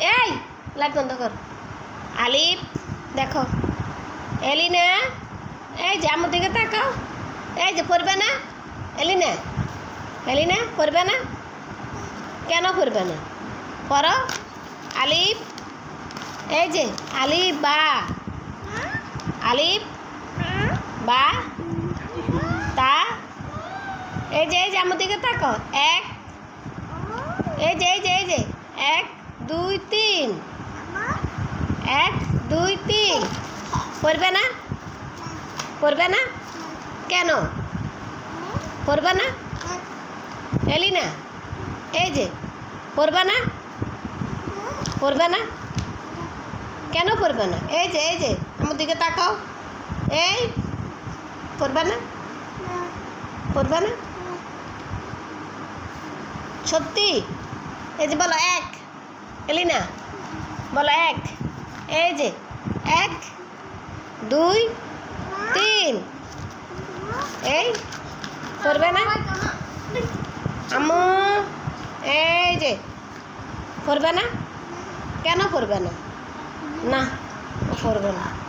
এই, লাইট বন্ধ কর। আলিফ, দেখো। এলিনা, এই যে আমার দিকে তাকাও। এই যে পড়বে না? এলিনা এলিনা, পড়বে না? কেন পড়বে না? পড়ো। আলিফ, এই যে আলিফ বা। আলিফ বা। তা। এই যে এই যে আমার দিকে তাকো এক। এই যে এই যে এই যে এক দুই তিন এক তিন পড়বে না? করবে না? কেন? করবে না? এলি না? এই যে, করবে না? করবে না? কেন করবে না? এই যে এই যে, আমার দিকে তাকাও। এই, করবে না? করবে না? সত্যি? এই যে বলো এক। এলি না? বলো এক। এই যে এক, দুই, তিন। এই করবে না? আমু এই যে করবে না? কেন করবে না? না করবে না।